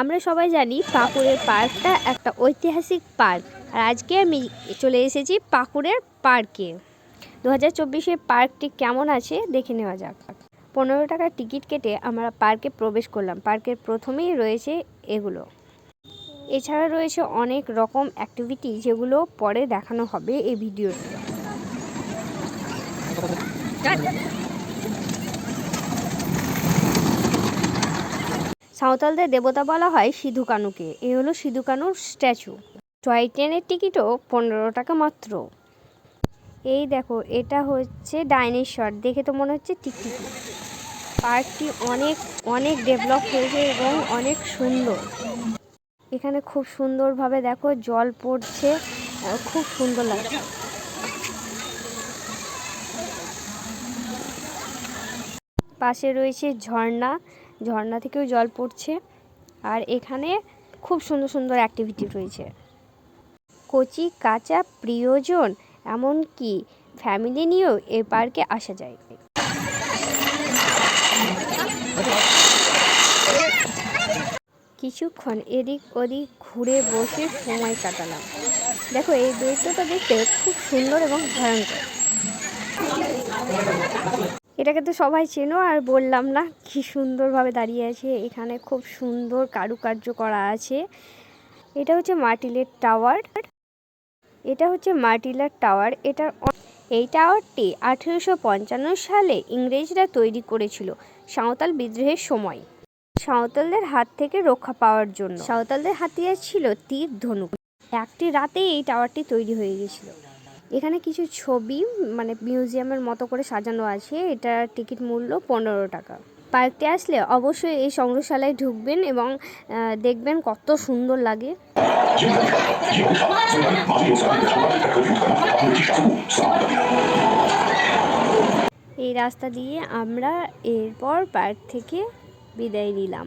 আমরা সবাই জানি পাকুড়ের পার্কটা একটা ঐতিহাসিক পার্ক। আর আজকে আমি চলে এসেছি পাকুড়ের পার্কে। দু হাজার চব্বিশের পার্কটি কেমন আছে দেখে নেওয়া যাক। পনেরো টাকার টিকিট কেটে আমরা পার্কে প্রবেশ করলাম। পার্কের প্রথমেই রয়েছে এগুলো। এছাড়া রয়েছে অনেক রকম অ্যাক্টিভিটি যেগুলো পরে দেখানো হবে এই ভিডিওতে। সাঁওতালদের দেবতা বলা হয় সিধু কানুকে। এ হলো সিধু কানুর স্ট্যাচু। টয় ট্রেনের টিকিটও পনেরো টাকা মাত্র। এই দেখো, এটা হচ্ছে ডাইনোসর। দেখে তো মনে হচ্ছে টিকটিকি। পার্কটি অনেক অনেক ডেভেলপ হয়েছে এবং অনেক সুন্দর। এখানে খুব সুন্দরভাবে দেখো জল পড়ছে। খুব সুন্দর লাগছে। পাশে রয়েছে ঝর্ণা। ঝর্ণা থেকেও জল পড়ছে আর এখানে খুব সুন্দর সুন্দর অ্যাক্টিভিটি রয়েছে। কচি, কাঁচা, প্রিয়জন, এমনকি ফ্যামিলি নিয়েও এ পার্কে আসা যায়। কিছুক্ষণ এদিক ওদিক ঘুরে বসে সময় কাটালাম। দেখো, এই দৃশ্যটা দেখতে খুব সুন্দর এবং ভয়ঙ্কর। এটাকে তো সবাই চেনো আর বললাম না, কি সুন্দরভাবে দাঁড়িয়ে আছে। এখানে খুব সুন্দর কারুকার্য করা আছে। এটা হচ্ছে মার্টিলের টাওয়ার। এটা হচ্ছে মার্টিলার টাওয়ার। এটার এই টাওয়ারটি আঠেরোশো পঞ্চান্ন সালে ইংরেজরা তৈরি করেছিল সাঁওতাল বিদ্রোহের সময়। সাঁওতালদের হাত থেকে রক্ষা পাওয়ার জন্য। সাঁওতালদের হাতিয়ার ছিল তীর ধনুক। একটি রাতেই এই টাওয়ারটি তৈরি হয়ে গেছিল। এখানে কিছু ছবি মানে মিউজিয়ামের মতো করে সাজানো আছে। এটার টিকিট মূল্য পনেরো টাকা। পার্কটি আসলে অবশ্যই এই সংগ্রহশালায় ঢুকবেন এবং দেখবেন কত সুন্দর লাগে। এই রাস্তা দিয়ে আমরা এরপর পার্ক থেকে বিদায় নিলাম।